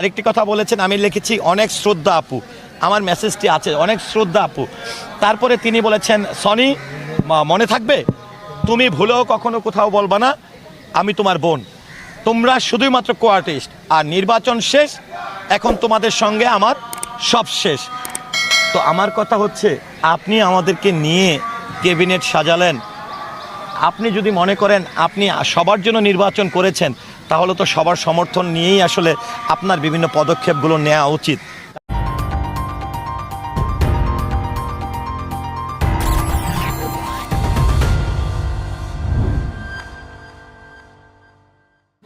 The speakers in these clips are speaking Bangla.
আরেকটি কথা বলেছেন, আমি লিখেছি, অনেক শ্রদ্ধা আপু। আমার মেসেজটি আছে, অনেক শ্রদ্ধা আপু। তারপরে তিনি বলেছেন, সনি মনে থাকবে? তুমি ভুলেও কখনো কোথাও বলবা না, আমি তোমার বোন। তোমরা শুধুই মাত্র কোয়ার্টিস্ট, আর নির্বাচন শেষ, এখন তোমাদের সঙ্গে আমার সব শেষ। তো আমার কথা হচ্ছে, আপনি আমাদেরকে নিয়ে ক্যাবিনেট সাজালেন। আপনি যদি মনে করেন, আপনি সবার জন্য নির্বাচন করেছেন তাহলে তো সবার সমর্থন নিয়েই আসলে আপনার বিভিন্ন পদক্ষেপগুলো নেওয়া উচিত।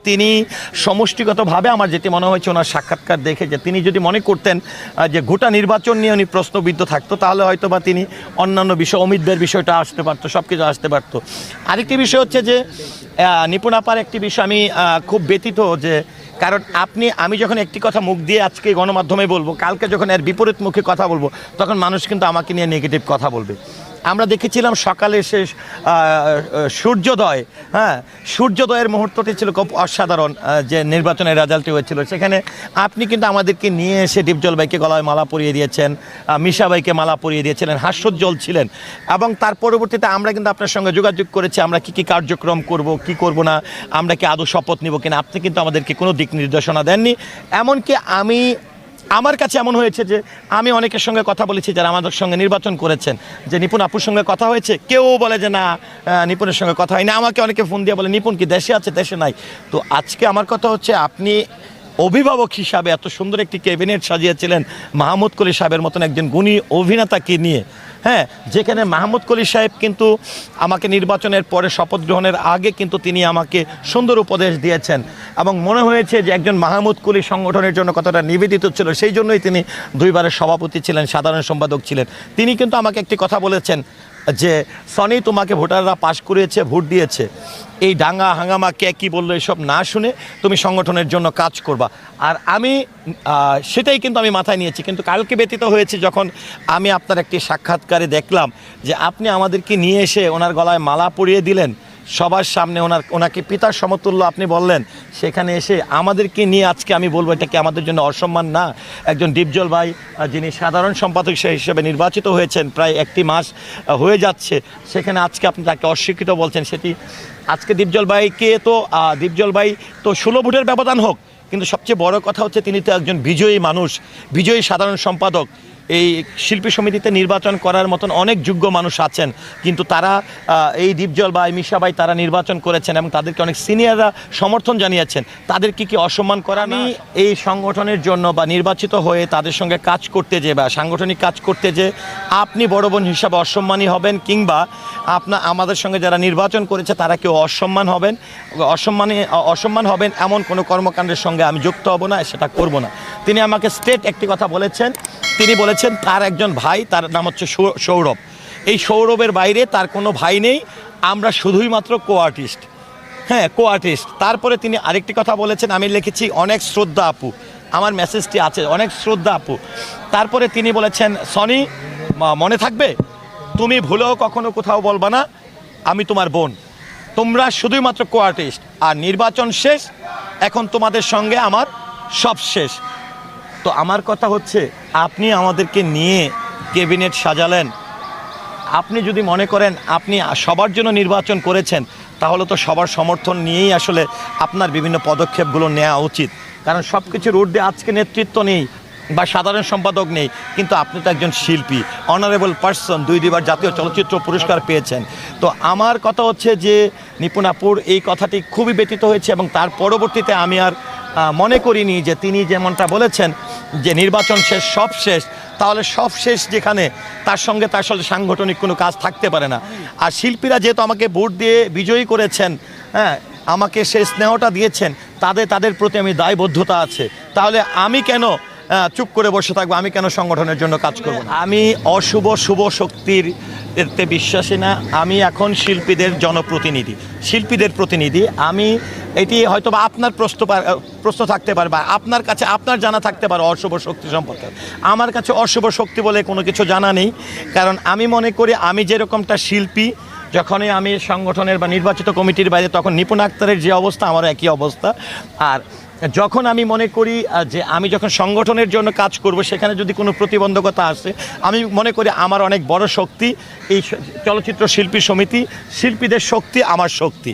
তিনি সমষ্টিগতভাবে আমার যেটি মনে হয়েছে ওনার সাক্ষাৎকার দেখে যে তিনি যদি মনে করতেন যে গোটা নির্বাচন নিয়ে উনি প্রশ্নবিদ্ধ থাকতো তাহলে হয়তো বা তিনি অন্যান্য বিষয় অমিতদের বিষয়টা আসতে পারতো সব কিছু আসতে পারতো। আরেকটি বিষয় হচ্ছে যে আহ, নিপুণ আপার একটি বিষয় আমি খুব ব্যতীত যে কারণ আপনি আমি যখন একটি কথা মুখ দিয়ে আজকে গণমাধ্যমে বলব কালকে যখন এর বিপরীত মুখে কথা বলব তখন মানুষ কিন্তু আমাকে নিয়ে নেগেটিভ কথা বলবে। আমরা দেখেছিলাম সকালে শেষ সূর্যোদয় হ্যাঁ সূর্যোদয়ের মুহূর্তটি ছিল খুব অসাধারণ যে নির্বাচনের রেজাল্টটি হয়েছিল। সেখানে আপনি কিন্তু আমাদেরকে নিয়ে এসে ডিপজল ভাইকে গলায় মালা পরিয়ে দিয়েছেন মিশা ভাইকে মালা পরিয়ে দিয়েছিলেন, হাস্যোজ্জ্বল ছিলেন। এবং তার পরবর্তীতে আমরা কিন্তু আপনার সঙ্গে যোগাযোগ করেছি, আমরা কি কি কার্যক্রম করব, কি করব না, আমরা কি আদৌ শপথ নিব কিনা, আপনি কিন্তু আমাদেরকে কোনো দিক নির্দেশনা দেননি। এমনকি আমি আমার কাছে এমন হয়েছে যে আমি অনেকের সঙ্গে কথা বলেছি যারা আমাদের সঙ্গে নির্বাচন করেছেন। যে নিপুণ আপুর সঙ্গে কথা হয়েছে, কেউ বলে যে না নিপুণের সঙ্গে কথা হয়নি। আমাকে অনেকে ফোন দিয়ে বলে নিপুণ কি দেশে আছে, দেশে নাই? তো আজকে আমার কথা হচ্ছে, আপনি অভিভাবক হিসাবে এত সুন্দর একটি ক্যাবিনেট সাজিয়েছিলেন, মাহমুদ কলি সাহেবের মতন একজন গুণী অভিনেতাকে নিয়ে। হ্যাঁ যেখানে মাহমুদ কলি সাহেব কিন্তু আমাকে নির্বাচনের পরে শপথ গ্রহণের আগে কিন্তু তিনি আমাকে সুন্দর উপদেশ দিয়েছেন। এবং মনে হয়েছে যে একজন মাহমুদ কলি সংগঠনের জন্য কতটা নিবেদিত ছিল, সেই জন্যই তিনি দুইবারের সভাপতি ছিলেন, সাধারণ সম্পাদক ছিলেন। তিনি কিন্তু আমাকে একটি কথা বলেছেন যে, সনি তোমাকে ভোটাররা পাশ করিয়েছে, ভোট দিয়েছে। এই ডাঙ্গা হাঙ্গামা কে কী বলল এসব না শুনে তুমি সংগঠনের জন্য কাজ করবা। আর আমি সেটাই কিন্তু আমি মাথায় নিয়েছি। কিন্তু কালকে ব্যতীত হয়েছে যখন আমি আপনার একটি সাক্ষাৎকারে দেখলাম যে আপনি আমাদেরকে নিয়ে এসে ওনার গলায় মালা পরিয়ে দিলেন সবার সামনে ওনার ওনাকে পিতার সমতুল্য আপনি বললেন, সেখানে এসে আমাদেরকে নিয়ে আজকে আমি বলব, এটা কি আমাদের জন্য অসম্মান? না, একজন ডিপজল ভাই যিনি সাধারণ সম্পাদক হিসেবে নির্বাচিত হয়েছেন, প্রায় একটি মাস হয়ে যাচ্ছে। সেখানে আজকে আপনি তাকে অস্বীকৃত বলছেন, সেটি আজকে দীপজল ভাইকে তো দীপজল ভাই তো ষোলো ভোটের ব্যবধান হোক, কিন্তু সবচেয়ে বড় কথা হচ্ছে তিনি তো একজন বিজয়ী মানুষ, বিজয়ী সাধারণ সম্পাদক। এই শিল্পী সমিতিতে নির্বাচন করার মতন অনেক যোগ্য মানুষ আছেন কিন্তু তারা এই দীপজল ভাই মিশা ভাই তারা নির্বাচন করেছেন এবং তাদেরকে অনেক সিনিয়ররা সমর্থন জানিয়েছেন। তাদেরকে কি অসম্মান করা আমি এই সংগঠনের জন্য বা নির্বাচিত হয়ে তাদের সঙ্গে কাজ করতে যে বা সাংগঠনিক কাজ করতে যে আপনি বড় বোন হিসাবে অসম্মানী হবেন কিংবা আপনার আমাদের সঙ্গে যারা নির্বাচন করেছে তারা কেউ অসম্মান হবেন অসম্মানী অসম্মান হবেন এমন কোনো কর্মকাণ্ডের সঙ্গে আমি যুক্ত হব না সেটা করব না। তিনি আমাকে স্টেট একটি কথা বলেছেন তিনি বলেছেন, তার একজন ভাই, তার নাম হচ্ছে সৌরভ। এই সৌরভের বাইরে তার কোনো ভাই নেই, আমরা শুধুই মাত্র কো আর্টিস্ট হ্যাঁ কো আর্টিস্ট তারপরে তিনি আরেকটি কথা বলেছেন, আমি লিখেছি, অনেক শ্রদ্ধা আপু। আমার মেসেজটি আছে, অনেক শ্রদ্ধা আপু। তারপরে তিনি বলেছেন, সনি মনে থাকবে? তুমি ভুলেও কখনো কোথাও বলবা না, আমি তোমার বোন। তোমরা শুধুই মাত্র কো আর্টিস্ট আর নির্বাচন শেষ, এখন তোমাদের সঙ্গে আমার সব শেষ। তো আমার কথা হচ্ছে, আপনি আমাদেরকে নিয়ে ক্যাবিনেট সাজালেন। আপনি যদি মনে করেন আপনি সবার জন্য নির্বাচন করেছেন, তাহলে তো সবার সমর্থন নিয়েই আসলে আপনার বিভিন্ন পদক্ষেপগুলো নেওয়া উচিত। কারণ সব কিছুর ঊর্ধ্বে আজকে নেতৃত্ব নেই বা সাধারণ সম্পাদক নেই, কিন্তু আপনি তো একজন শিল্পী অনারেবল পার্সন দুই দুইবার জাতীয় চলচ্চিত্র পুরস্কার পেয়েছেন। তো আমার কথা হচ্ছে যে, নিপুণাপুর এই কথাটি খুবই ব্যতীত হয়েছে এবং তার পরবর্তীতে আমি আর মনে করিনি যে তিনি যেমনটা বলেছেন যে নির্বাচন শেষ, সব শেষ, তাহলে সব শেষ যেখানে, তার সঙ্গে তার সাথে সাংগঠনিক কোনো কাজ থাকতে পারে না। আর শিল্পীরা যেহেতু আমাকে ভোট দিয়ে বিজয়ী করেছেন হ্যাঁ আমাকে সে স্নেহটা দিয়েছেন, তাদের তাদের প্রতি আমি দায়বদ্ধতা আছে। তাহলে আমি কেন চুপ করে বসে থাকব, আমি কেন সংগঠনের জন্য কাজ করব আমি অশুভ, শুভ শক্তির এতে বিশ্বাসী না, আমি এখন শিল্পীদের জনপ্রতিনিধি। শিল্পীদের প্রতিনিধি, আমি এটি হয়তো বা আপনার প্রশ্ন প্রশ্ন থাকতে পারে বা আপনার কাছে, আপনার জানা থাকতে পারে অশুভ শক্তি সম্পর্কে। আমার কাছে অশুভ শক্তি বলে কোনো কিছু জানা নেই, কারণ আমি মনে করি আমি যেরকমটা শিল্পী যখনই আমি সংগঠনের বা নির্বাচিত কমিটির বাইরে, তখন নিপুণ আক্তারের যে অবস্থা, আমারও একই অবস্থা। আর যখন আমি মনে করি যে আমি যখন সংগঠনের জন্য কাজ করব, সেখানে যদি কোনো প্রতিবন্ধকতা আসে, আমি মনে করি আমার অনেক বড় শক্তি এই চলচ্চিত্র শিল্পী সমিতি, শিল্পীদের শক্তি, আমার শক্তি।